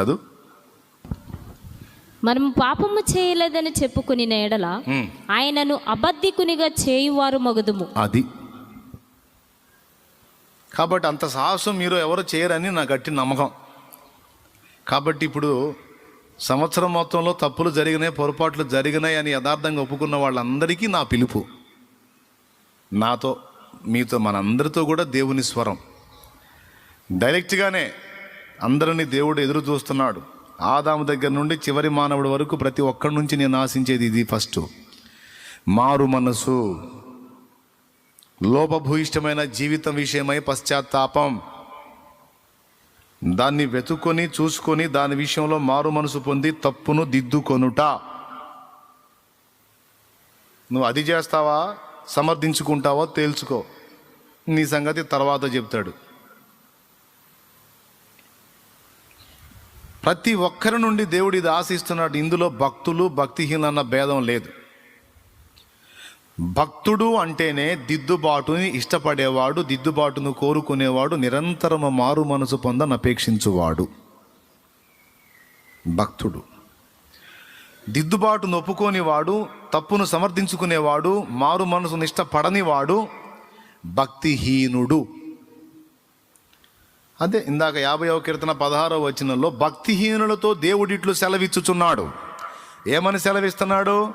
చదువు? మనము పాపము చేయలేదని చెప్పుకుని ఎడల ఆయనను అబద్ధికునిగా చేయువారు మగుదుము. అది. కాబట్టి అంత సాహసం మీరు ఎవరు చేయరని నా గట్టి నమ్మకం. కాబట్టి ఇప్పుడు సంవత్సరం మొత్తంలో తప్పులు జరిగినాయి పొరపాట్లు జరిగినాయి అని యథార్థంగా ఒప్పుకున్న వాళ్ళందరికీ నా పిలుపు. నాతో మీతో మనందరితో కూడా దేవుని స్వరం. డైరెక్ట్గానే అందరినీ దేవుడు ఎదురు చూస్తున్నాడు. ఆదాము దగ్గర నుండి చివరి మానవుడి వరకు ప్రతి ఒక్కడి నుంచి నేను ఆశించేది ఇది ఫస్ట్. మారు మనసు. లోపభూయిష్టమైన జీవితం విషయమై పశ్చాత్తాపం. దాన్ని వెతుక్కొని చూసుకొని దాని విషయంలో మారు మనసు పొంది తప్పును దిద్దుకొనుట. నువ్వు అది చేస్తావా? సమర్థించుకుంటావో? తేల్చుకో. నీ సంగతి తర్వాత చెప్తాడు. ప్రతి ఒక్కరి నుండి దేవుడు ఇది ఆశిస్తున్నాడు. ఇందులో భక్తులు భక్తిహీనులు అన్న భేదం లేదు. భక్తుడు అంటేనే దిద్దుబాటుని ఇష్టపడేవాడు దిద్దుబాటును కోరుకునేవాడు నిరంతరము మారు మనసు పొందని అపేక్షించువాడు. భక్తుడు. దిద్దుబాటును ఒప్పుకోనివాడు తప్పును సమర్థించుకునేవాడు మారు మనసును ఇష్టపడనివాడు భక్తిహీనుడు. అదే ఇందాక యాభైవ కీర్తన పదహారవ వచనంలో భక్తిహీనులతో దేవుడిట్లు సెలవిచ్చుచున్నాడు. ఏమని సెలవిస్తున్నాడు?